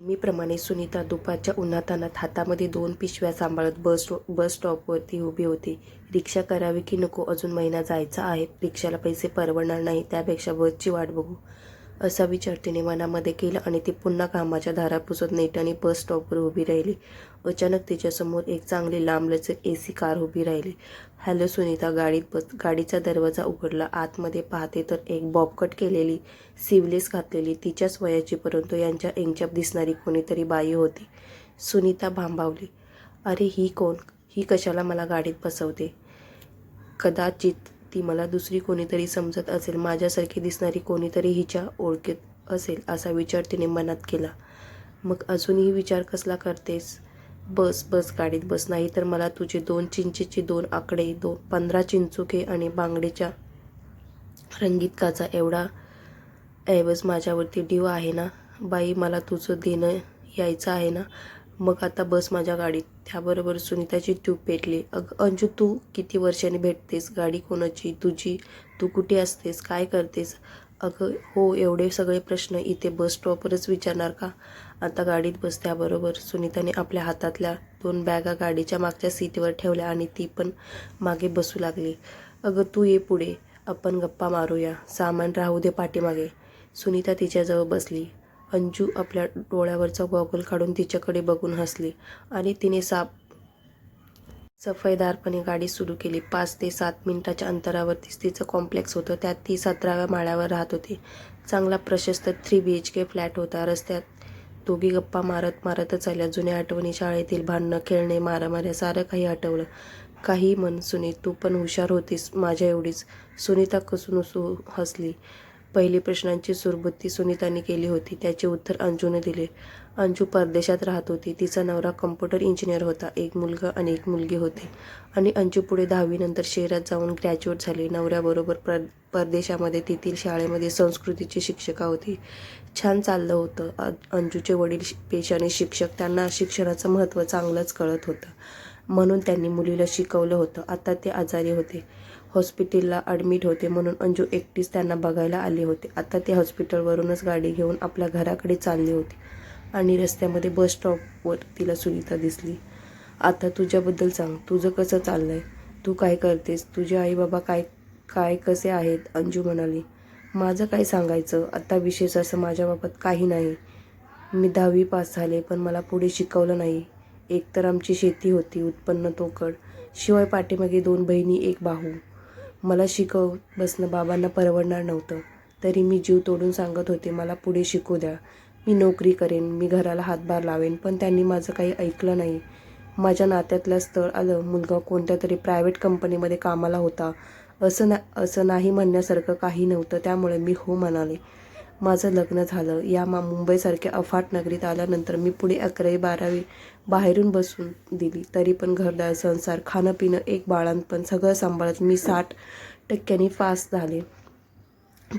नेहमीप्रमाणे सुनीता दुपारच्या उन्हातानात हातामध्ये दोन पिशव्या सांभाळत बस बस स्टॉपवरती उभी होती. रिक्षा करावी की नको अजून महिना जायचा आहे? रिक्षाला पैसे परवडणार नाही त्यापेक्षा बसची वाट बघू. असा विचार तिने मनामध्ये केला आणि ती पुन्हा कामाच्या धारा पुसत नेटाने बस स्टॉपवर उभी राहिली. अचानक तिच्यासमोर एक चांगली लांबलचक ए सी कार उभी राहिली. हॅलो सुनीता गाडीत बस गाडीचा दरवाजा उघडला. आतमध्ये पाहते तर एक बॉबकट केलेली सिवलेस घातलेली तिच्याच वयाची परंतु यांच्या एंगच्याप दिसणारी कोणीतरी बाई होती. सुनीता भांबावली. अरे ही कोण? ही कशाला मला गाडीत बसवते? कदाचित ती मला दुसरी कोणीतरी समजत असेल माझ्यासारखी दिसणारी कोणीतरी हिच्या ओळखीत असेल असा विचार तिने मनात केला. मग अजूनही विचार कसला करतेस? बस बस गाडीत बस. नाही तर मला तुझे दोन चिंचेचे दोन आकडे दो पंधरा चिंचुके आणि बांगडेच्या रंगीत काचा एवढा ऐवज माझ्यावरती डीव आहे ना? बाई मला तुझं देणं यायचं आहे ना? मग आता बस माझ्या गाडीत. त्याबरोबर सुनीताची ट्यूब पेटली. अग अंजू तू किती वर्षांनी भेटतेस? गाडी कोणाची? तुझी? तू कुठे असतेस? काय करतेस? अगं हो एवढे सगळे प्रश्न इथे बस स्टॉपवरच विचारणार का? आता गाडीत बसल्याबरोबर सुनीताने आपल्या हातातल्या दोन बॅगा गाडीच्या मागच्या सीटवर ठेवल्या आणि ती पण मागे बसू लागली. अगं तू ये पुढे. आपण गप्पा मारूया. सामान राहू दे पाठीमागे. सुनीता तिच्याजवळ बसली. अंजू आपल्या डोळ्यावरचा गॉगल काढून तिच्याकडे बघून हसली आणि तिने साप सफाईदारपणे गाडी सुरू केली. पाच ते सात मिनिटाच्या अंतरावरतीच तिचं कॉम्प्लेक्स होतं. त्यात ती सतराव्या माळ्यावर राहत होती. चांगला प्रशस्त three B H K flat होता. रस्त्यात दोघी गप्पा मारत मारतच आल्या जुन्या आठवणी शाळेतील भांडणं खेळणे मारामाऱ्या सारं काही आठवलं. काही म्हण सुनी तू पण हुशार होतीस माझ्या एवढीच सुनीता कसून हसली. पहिली प्रश्नांची सुरबुत्ती सुनीताने केली होती. त्याचे उत्तर अंजूने दिले. अंजू परदेशात राहत होती. तिचा नवरा कम्प्युटर इंजिनियर होता. एक मुलगा आणि एक मुलगी होती. आणि अंजू पुढे दहावीनंतर शहरात जाऊन ग्रॅज्युएट झाली. नवऱ्याबरोबर पर परदेशामध्ये तेथील शाळेमध्ये संस्कृतीची शिक्षिका होती. छान चाललं होतं. अंजूचे वडील पेशाने शिक्षक. त्यांना शिक्षणाचं महत्त्व चांगलंच कळत होतं. म्हणून त्यांनी मुलीला शिकवलं होतं. आता ते आजारी होते. हॉस्पिटलला ॲडमिट होते म्हणून अंजू एकटीच त्यांना बघायला आले होते. आता ते हॉस्पिटलवरूनच गाडी घेऊन आपल्या घराकडे चालली होती आणि रस्त्यामध्ये बस स्टॉपवर तिला सुनीता दिसली. आता तुझ्याबद्दल सांग. तुझं कसं चाललं आहे तू काय करतेस? तुझे आई बाबा काय काय कसे आहेत? अंजू म्हणाली माझं काय सांगायचं? आता विशेष असं माझ्याबाबत काही नाही. मी दहावी पास झाले पण मला पुढे शिकवलं नाही. एकतर आमची शेती होती उत्पन्न तोकड. शिवाय पाठीमागे दोन बहिणी एक भाऊ. मला शिकव बसणं बाबांना परवडणार नव्हतं. तरी मी जीव तोडून सांगत होते मला पुढे शिकू द्या. मी नोकरी करेन मी घराला हातभार लावेन पण त्यांनी माझं काही ऐकलं नाही. माझ्या नात्यातलं स्थळ आलं. मुलगा कोणत्या तरी प्रायव्हेट कंपनीमध्ये कामाला होता. असं ना असं नाही म्हणण्यासारखं काही नव्हतं. त्यामुळे मी हो म्हणाले. माझं लग्न झालं. या मा मुंबईसारख्या अफाट नगरीत आल्यानंतर मी पुढे अकरावी बारावी बाहेरून बसून दिली. तरी पण घरदार संसार खाणं पिणं एक बाळांपण सगळं सांभाळत मी साठ टक्क्यांनी पास झाले.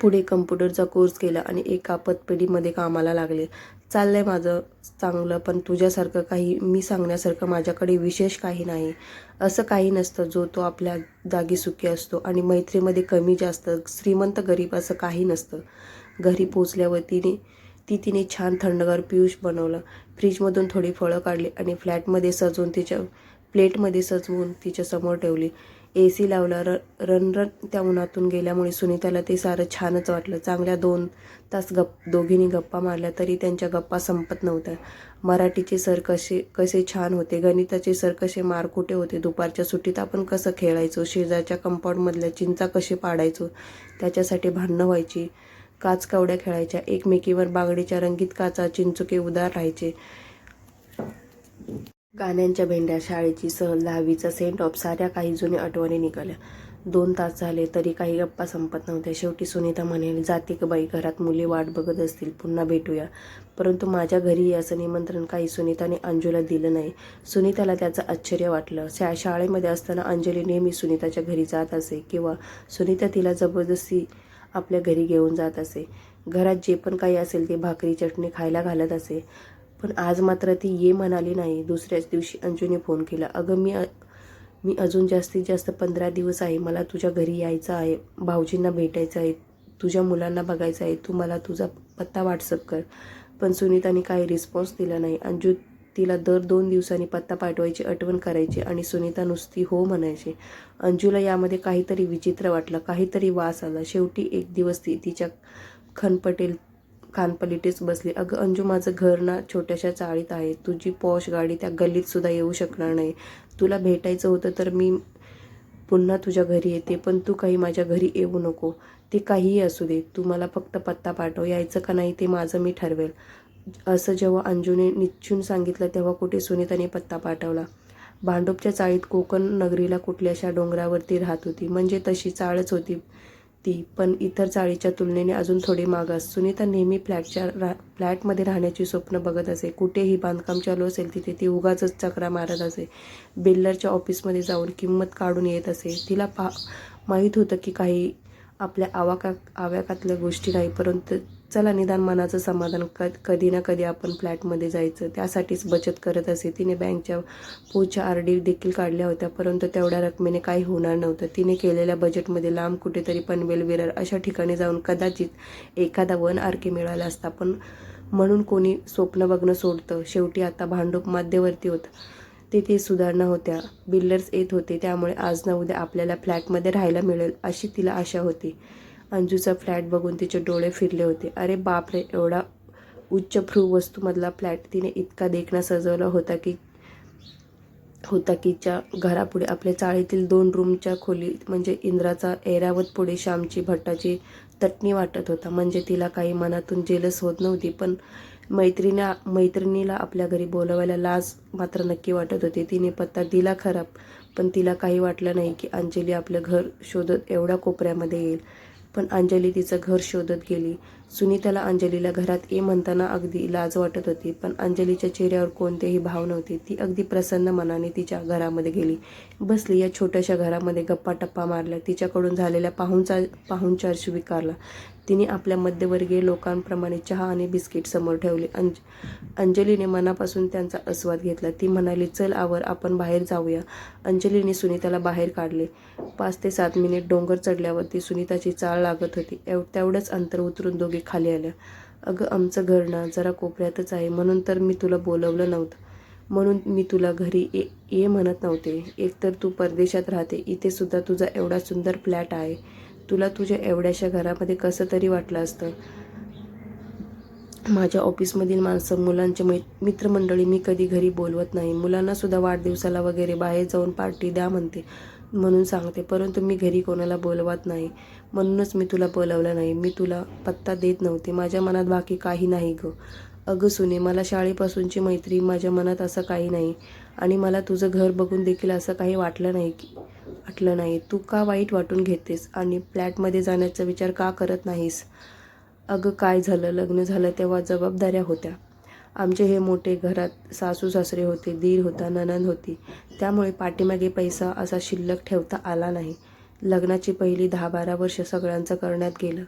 पुढे कम्प्युटरचा कोर्स केला आणि एका पतपेढीमध्ये कामाला लागले. चाललंय माझं चांगलं पण तुझ्यासारखं काही मी सांगण्यासारखं माझ्याकडे विशेष काही नाही. असं काही नसतं जो तो आपल्या जागी सुखी असतो आणि मैत्रीमध्ये कमी जास्त श्रीमंत गरीब असं काही नसतं. घरी पोचल्यावर तिने ती तिने छान थंडगार पियुष बनवलं. फ्रीजमधून थोडी फळं काढली आणि फ्लॅटमध्ये सजवून तिच्या प्लेटमध्ये सजवून तिच्यासमोर ठेवली. ए सी लावला. र रणरण त्या उन्हातून गेल्यामुळे सुनीताला ते सारं छानच वाटलं. चांगल्या दोन तास गप दोघींनी गप्पा मारल्या तरी त्यांच्या गप्पा संपत नव्हत्या. मराठीचे सर कसे कसे छान होते गणिताचे सर कसे मारकुटे होते दुपारच्या सुट्टीत आपण कसं खेळायचो शेजारच्या कंपाऊंडमधल्या चिंचा कशी पाडायचो त्याच्यासाठी भांडणं व्हायची काच कावड्या खेळायच्या. एकमेकीवर बागडीच्या रंगीत काचा चिंचुके उदार राहायचे. गाण्यांच्या भेंड्या शाळेची सहल दहावीचा सेंट ऑफ साऱ्या काही जुन्या आठवणी निघाल्या. दोन तास झाले तरी काही गप्पा संपत नव्हत्या. शेवटी सुनीता म्हणेल जाते का बाई घरात मुली वाट बघत असतील पुन्हा भेटूया. परंतु माझ्या घरी याचं निमंत्रण काही सुनीताने अंजूला दिलं नाही. सुनीताला त्याचं आश्चर्य वाटलं. शा शाळेमध्ये असताना अंजली नेहमी सुनीताच्या घरी जात असे किंवा सुनीता तिला जबरदस्ती आपल्या घरी घेऊन जात असे. घरात जे पण काही असेल ते भाकरी चटणी खायला घालत असे. पण आज मात्र ती ये म्हणाली नाही. दुसऱ्याच दिवशी अंजूने फोन केला अगं मी मी अजून जास्तीत जास्त पंधरा दिवस आहे. मला तुझ्या घरी यायचं आहे. भाऊजींना भेटायचं आहे. तुझ्या मुलांना बघायचं आहे. तू मला तुझा पत्ता व्हॉट्सअप कर. पण सुनीताने काही रिस्पॉन्स दिला नाही. अंजू तिला दर दोन दिवसांनी पत्ता पाठवायची आठवण करायची आणि सुनीता नुसती हो म्हणायची. अंजूला यामध्ये काहीतरी विचित्र वाटलं काहीतरी वास आला. शेवटी एक दिवस ती तिच्या खनपटेल कानपलीटेच बसली. अगं अंजू माझं घर ना छोट्याशा चाळीत आहे. तुझी पॉश गाडी त्या गल्लीत सुद्धा येऊ शकणार नाही. तुला भेटायचं होतं तर मी पुन्हा तुझ्या घरी येते पण तू काही माझ्या घरी येऊ नको. ते काहीही असू दे. तू मला फक्त पत्ता पाठव. यायचं का नाही ते माझं मी ठरवेल. असं जेव्हा अंजूने निश्चून सांगितलं तेव्हा कुठे सुनीताने पत्ता पाठवला? भांडूपच्या चाळीत कोकण नगरीला कुठल्याशा डोंगरावरती राहत होती? म्हणजे तशी चाळच होती ती पण इतर चाळीच्या तुलनेने अजून थोडी मागास. सुनीता नेहमी फ्लॅटच्या रा फ्लॅटमध्ये राहण्याची स्वप्न बघत असे. कुठेही बांधकाम चालू असेल तिथे ती उगाच चक्रा मारत असे. बिल्डरच्या ऑफिसमध्ये जाऊन किंमत काढून येत असे. तिला पा माहीत होतं की काही आपल्या आवाका आव्याकातल्या गोष्टी नाही परंतु चला निदान मनाचं समाधान क कधी ना कधी आपण फ्लॅटमध्ये जायचं. त्यासाठीच बचत करत असे. तिने बँकच्या पुढच्या आर डी देखील काढल्या होत्या परंतु तेवढ्या रकमेने काही होणार नव्हतं. तिने केलेल्या बजेटमध्ये लांब कुठेतरी पनवेल विरार अशा ठिकाणी जाऊन कदाचित एखादा वन आर के मिळाला असता. पण म्हणून कोणी स्वप्न बघणं सोडतं. शेवटी आता भांडूप मध्यवर्ती होतं तेथे सुधारणा होत्या. बिल्डर्स येत होते त्यामुळे आज ना उद्या आपल्याला फ्लॅटमध्ये राहायला मिळेल अशी तिला आशा होती. अंजूचा फ्लॅट बघून तिचे डोळे फिरले होते. अरे बापरे एवढा उच्चभ्रू वस्तूमधला फ्लॅट तिने इतका देखणा सजवला होता की होता कीच्या घरापुढे आपल्या चाळीतील दोन रूमच्या खोली म्हणजे इंद्राचा ऐरावत पुढे श्यामची भट्टाची तटणी वाटत होता. म्हणजे तिला काही मनातून जेलस होत नव्हती पण मैत्रिणा मैत्रिणीला आपल्या घरी बोलवायला लाज मात्र नक्की वाटत होती. तिने पत्ता दिला खराब पण तिला काही वाटलं नाही की अंजली आपलं घर शोधत एवढ्या कोपऱ्यामध्ये येईल. पण अंजली तिचं घर शोधत गेली. सुनीताला अंजलीला घरात ये म्हणताना अगदी लाज वाटत होती पण अंजलीच्या चेहऱ्यावर कोणतेही भाव नव्हते. ती अगदी प्रसन्न मनाने तिच्या घरामध्ये गेली. बसली या छोट्याशा घरामध्ये गप्पा टप्पा मारल्या तिच्याकडून झालेल्या पाहुणचा पाहुणचार स्वीकारला. तिने आपल्या मध्यवर्गीय लोकांप्रमाणे चहा आणि बिस्किट समोर ठेवले. अंज अंजलीने मनापासून त्यांचा आस्वाद घेतला. ती म्हणाली चल आवर आपण बाहेर जाऊया. अंजलीने सुनीताला बाहेर काढले. पाच ते सात मिनिट डोंगर चढल्यावरती सुनीताची चाळ लागत होती. एव तेवढंच अंतर उतरून दोघे खाली आल्या. अगं आमचं घर ना जरा कोपऱ्यातच आहे म्हणून तर मी तुला बोलवलं नव्हतं. म्हणून मी तुला घरी ये ये म्हणत नव्हते. एकतर तू परदेशात राहते इथे सुद्धा तुझा एवढा सुंदर फ्लॅट आहे. तुला तुझ्या एवढ्याशा घरामध्ये कसं तरी वाटलं असतं? माझ्या ऑफिसमधील माणसं मुलांचे मै मित्रमंडळी मी कधी घरी बोलवत नाही. मुलांनासुद्धा वाढदिवसाला वगैरे बाहेर जाऊन पार्टी द्या म्हणते म्हणून सांगते. परंतु मी घरी कोणाला बोलवत नाही. म्हणूनच मी तुला बोलवलं नाही. मी तुला पत्ता देत नव्हते. माझ्या मनात बाकी काही नाही गं. अगं सुने मला शाळेपासूनची मैत्री माझ्या मनात असं काही नाही. आणि मला तुझं घर बघून देखील असं काही वाटलं नाही की वाटलं नाही. तू का वाईट वाटून घेतेस आणि फ्लॅटमध्ये जाण्याचा विचार का करत नाहीस? अगं काय झालं? लग्न झालं तेव्हा जबाबदाऱ्या होत्या. आमचे हे मोठे घरात सासू सासरे होते दीर होता ननंद होती. त्यामुळे पाठीमागे पैसा असा शिल्लक ठेवता आला नाही. लग्नाची पहिली दहा बारा वर्ष सगळ्यांचं करण्यात गेलं.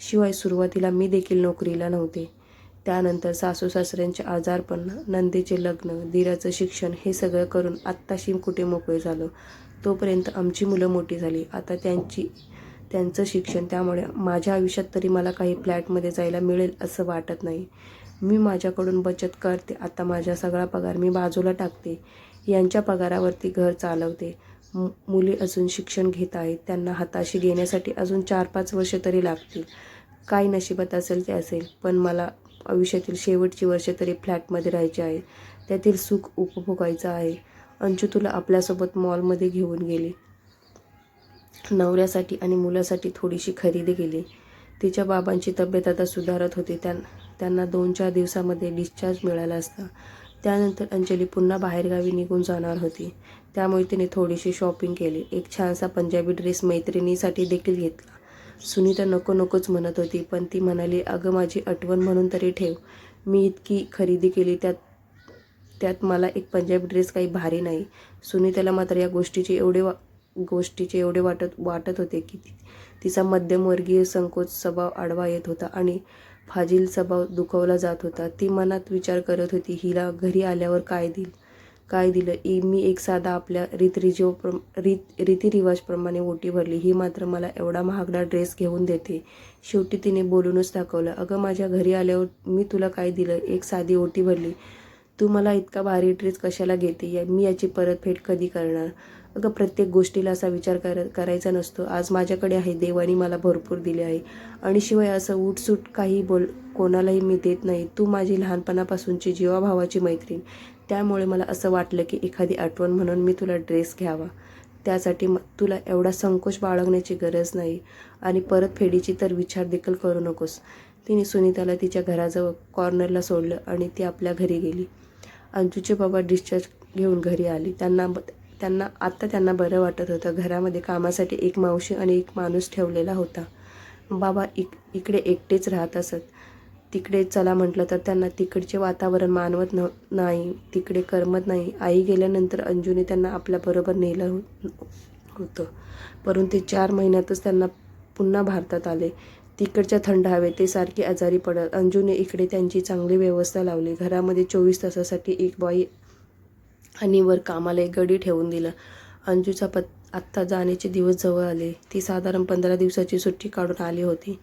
शिवाय सुरुवातीला मी देखील नोकरीला नव्हते. त्यानंतर सासू सासऱ्यांचे आजारपण नंदेचे लग्न दीराचं शिक्षण हे सगळं करून आत्ताशी कुठे मोकळे झालो. तोपर्यंत आमची मुलं मोठी झाली. आता त्यांची त्यांचं शिक्षण त्यामुळे माझ्या आयुष्यात तरी मला काही फ्लॅटमध्ये जायला मिळेल असं वाटत नाही. मी माझ्याकडून बचत करते. आता माझा सगळा पगार मी बाजूला टाकते. यांच्या पगारावरती घर चालवते. मु मुली अजून शिक्षण घेत आहेत. त्यांना हाताशी घेण्यासाठी अजून चार पाच वर्ष तरी लागतील. काय नशिबात असेल ते असेल पण मला आयुष्यातील शेवटची वर्ष तरी फ्लॅटमध्ये राहायची आहे. त्यातील सुख उपभोगायचं आहे. अंशू तुला आपल्यासोबत मॉलमध्ये घेऊन गेली. नवऱ्यासाठी आणि मुलासाठी थोडीशी खरेदी केली. तिच्या बाबांची तब्येत आता सुधारत होती. त्यां त्यांना दोन चार दिवसामध्ये डिस्चार्ज मिळाला असता. त्यानंतर अंजली पुन्हा बाहेरगावी निघून जाणार होती. त्यामुळे तिने थोडीशी शॉपिंग केली. एक छानसा पंजाबी ड्रेस मैत्रिणीसाठी देखील घेतला. सुनीता नको नकोच म्हणत होती पण ती म्हणाली अगं माझी आठवण म्हणून तरी ठेव. मी इतकी खरेदी केली त्यात त्यात मला एक पंजाबी ड्रेस काही भारी नाही. सुनीताला मात्र या गोष्टीचे एवढे वा गोष्टीचे एवढे वाटत वाटत होते की तिचा मध्यमवर्गीय संकोच स्वभाव आडवा येत होता आणि फाजील स्वभाव दुखवला जात होता. ती मनात विचार करत होती हिला घरी आल्यावर काय देईल? काय दिलं? ए मी एक साधा आपल्या रीतरिजो प्र रीत रीतिरिवाजप्रमाणे ओटी भरली. ही मात्र मला एवढा महागडा ड्रेस घेऊन देते. शेवटी तिने बोलूनच दाखवलं अगं माझ्या घरी आल्यावर मी तुला काय दिलं? एक साधी ओटी भरली. तू मला इतका भारी ड्रेस कशाला घेते? या मी याची परतफेड कधी करणार? अगं प्रत्येक गोष्टीला असा विचार कर करायचा नसतो. आज माझ्याकडे आहे. देवाने मला भरपूर दिले आहे. आणि शिवाय असं उठसूट काही बोल कोणालाही मी देत नाही. तू माझी लहानपणापासूनची जीवाभावाची मैत्रीण. त्यामुळे मला असं वाटलं की एखादी आठवण म्हणून मी तुला ड्रेस घ्यावा. त्यासाठी म तुला एवढा संकोच बाळगण्याची गरज नाही. आणि परतफेडीची तर विचार देखील करू नकोस. तिने सुनीताला तिच्या घराजवळ कॉर्नरला सोडलं आणि ती आपल्या घरी गेली. अंजूचे बाबा डिस्चार्ज घेऊन घरी आली. त्यांना त्यांना आत्ता त्यांना बरं वाटत होतं. घरामध्ये कामासाठी एक मावशी आणि एक माणूस ठेवलेला होता. बाबा इक इकडे एकटेच राहत असत. तिकडे चला म्हटलं तर त्यांना तिकडचे वातावरण मानवत न नाही. तिकडे करमत नाही. आई गेल्यानंतर अंजूने त्यांना आपल्याबरोबर नेलं होतं परंतु ते चार महिन्यातच त्यांना पुन्हा भारतात आले. तिकडच्या थंड हवे ते सारखे आजारी पडत. अंजूने इकडे त्यांची चांगली व्यवस्था लावली. घरामध्ये चोवीस तासासाठी एक बाई आणि वर कामाला एक गडी ठेवून दिलं. अंजूचा पत आत्ता जाण्याचे दिवस जवळ आले. ती साधारण पंधरा दिवसाची सुट्टी काढून आली होती.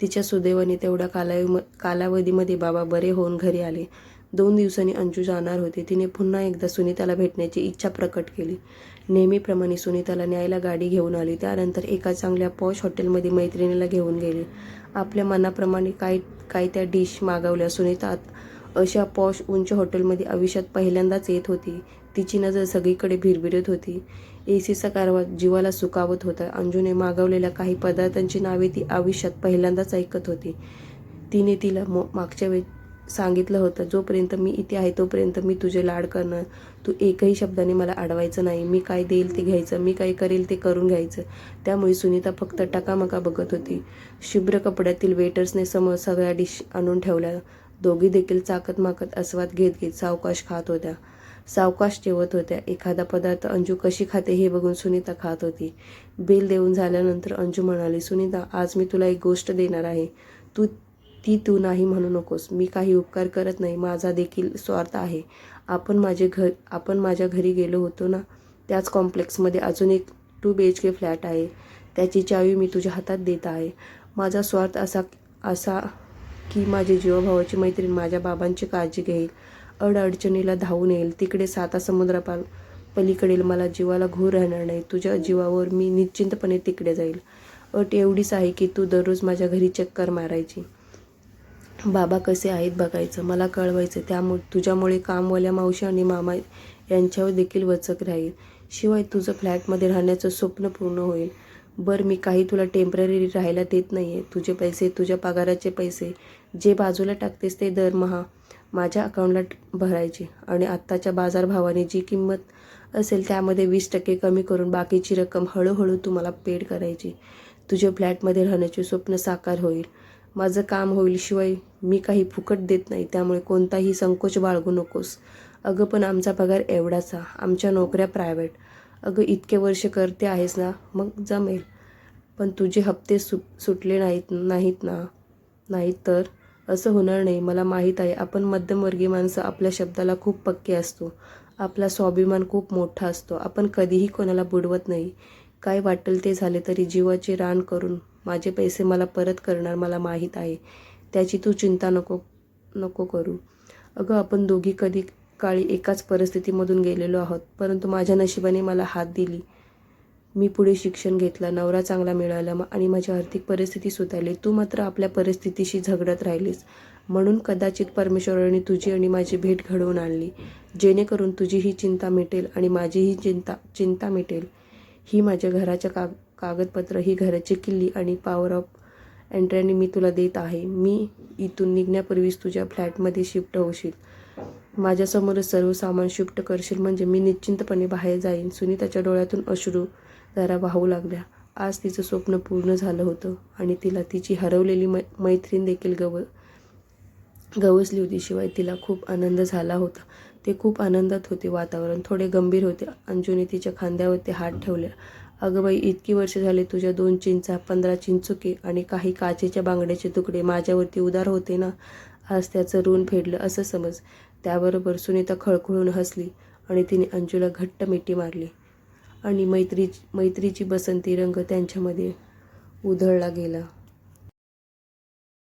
तिच्या सुदैवाने तेवढ्या कालाव कालावधीमध्ये बाबा बरे होऊन घरी आले. दोन दिवसांनी अंजू जाणार होती. तिने पुन्हा एकदा सुनीताला भेटण्याची इच्छा प्रकट केली. नेहमीप्रमाणे सुनीताला न्यायला गाडी घेऊन आली. त्यानंतर एका चांगल्या पॉश हॉटेलमध्ये मैत्रिणीला घेऊन गेली. आपल्या मनाप्रमाणे काय काय त्या डिश मागवल्या? सुनीता अशा पॉश उंच हॉटेलमध्ये आयुष्यात पहिल्यांदाच येत होती. तिची नजर सगळीकडे भिरभिरत होती. ए सीचा कारवा जीवाला सुकावत होता. अंजूने मागवलेल्या काही पदार्थांची नावे ती आयुष्यात पहिल्यांदाच ऐकत होती. तिने तिला मो मागच्या वेळी सांगितलं होतं जोपर्यंत मी इथे आहे तोपर्यंत मी तुझे लाड करणार तू एकही शब्दाने मला अडवायचं नाही. मी काय देईल ते घ्यायचं मी काय करेल ते करून घ्यायचं. त्यामुळे सुनीता फक्त टकामका बघत होती. शुभ्र कपड्यातील वेटर्सने समोर सगळ्या डिश आणून ठेवल्या. दोघी देखील चाकत माकत आस्वाद घेत घेत सावकाश खात होत्या. सावकाश जेवत होत्या. एखादा पदार्थ अंजू कशी खाते हे बघून सुनीता खात होती. बिल देऊन झाल्यानंतर अंजू म्हणाली सुनीता आज मी तुला एक गोष्ट देणार आहे. तू ती तू नाही म्हणू नकोस. मी काही उपकार करत नाही. माझा देखील स्वार्थ आहे. आपण माझे घर आपण माझ्या घरी गेलो होतो ना? त्याच कॉम्प्लेक्समध्ये अजून एक two B H K flat आहे. त्याची चावी मी तुझ्या हातात देत आहे. माझा स्वार्थ असा असा की माझी जीवभावाची मैत्रीण माझ्या बाबांची काळजी घेईल. अडअडचणीला धावून येईल. तिकडे साता समुद्रापाल पलीकडील मला जीवाला घोर राहणार नाही. तुझ्या जीवावर मी निश्चिंतपणे तिकडे जाईल. अट एवढीच आहे की तू दररोज माझ्या घरी चक्कर मारायची. बाबा कसे आहेत बघायचं मला कळवायचं. त्यामुळे तुझ्यामुळे कामवाल्या मावशी आणि मामा यांच्यावर देखील वचक राहील. शिवाय तुझं फ्लॅटमध्ये राहण्याचं स्वप्न पूर्ण होईल. बरं मी काही तुला टेंपररी राहायला देत नाही आहे तुझे पैसे तुझ्या पगाराचे पैसे जे बाजूला टाकतेस ते दरमहा माझ्या अकाउंटला भरायचे. आणि आत्ताच्या बाजारभावाने जी किंमत असेल त्यामध्ये वीस टक्के कमी करून बाकीची रक्कम हळूहळू तुम्हाला पेड करायची. तुझ्या फ्लॅटमध्ये राहण्याचे स्वप्न साकार होईल. माझं काम होईल शिवाय मी काही फुकट देत नाही त्यामुळे कोणताही संकोच बाळगू नकोस. अगं पण आमचा पगार एवढाचा आमच्या नोकऱ्या प्रायव्हेट. अगं इतके वर्ष करते आहेस ना मग जमेल. पण तुझे हप्ते सु सुटले नाहीत नाहीत ना. नाहीत तर? असं होणार नाही. मला माहीत आहे आपण मध्यमवर्गीय माणसं आपल्या शब्दाला खूप पक्के असतो. आपला स्वाभिमान खूप मोठा असतो. आपण कधीही कोणाला बुडवत नाही. काय वाटेल ते झाले तरी जीवाचे रान करून माझे पैसे मला परत करणार मला माहीत आहे. त्याची तू चिंता नको नको करू. अगं आपण दोघी कधी काळी एकाच परिस्थितीमधून गेलेलो आहोत परंतु माझ्या नशिबाने मला हात दिली. मी पुढे शिक्षण घेतलं नवरा चांगला मिळाला आणि माझी आर्थिक परिस्थिती सुधारली. तू मात्र आपल्या परिस्थितीशी झगडत राहिलीस. म्हणून कदाचित परमेश्वराने तुझी आणि माझी भेट घडवून आणली जेणेकरून तुझी ही चिंता मिटेल आणि माझीही चिंता चिंता मिटेल. ही माझ्या घराच्या काग कागदपत्र ही घराची किल्ली आणि पॉवर ऑफ एंट्रॅनी मी तुला देत आहे. मी इथून निघण्यापूर्वीच तुझ्या फ्लॅटमध्ये शिफ्ट होशील. माझ्यासमोरच सर्व सामान शिफ्ट करशील म्हणजे मी निश्चिंतपणे बाहेर जाईन. सुनीताच्या डोळ्यातून अश्रू जरा वाहू लागल्या. आज तिचं स्वप्न पूर्ण झालं होतं आणि तिला तिची हरवलेली मै मैत्रीण देखील गव गवसली होती. शिवाय तिला खूप आनंद झाला होता. ते खूप आनंदात होते वातावरण. थोडे गंभीर होते. अंजूने तिच्या खांद्यावरती हात ठेवल्या. अगं बाई इतकी वर्ष झाली तुझ्या दोन चिंचा पंधरा चिंचुके आणि काही काचेच्या बांगड्याचे तुकडे माझ्यावरती उदार होते ना? आज त्याचं ऋण फेडलं असं समज. त्याबरोबर सुनीता खळखळून हसली आणि तिने अंजूला घट्ट मिठी मारली आणि मैत्री मैत्रीची बसंती रंग त्यांच्यामध्ये उधळला गेला.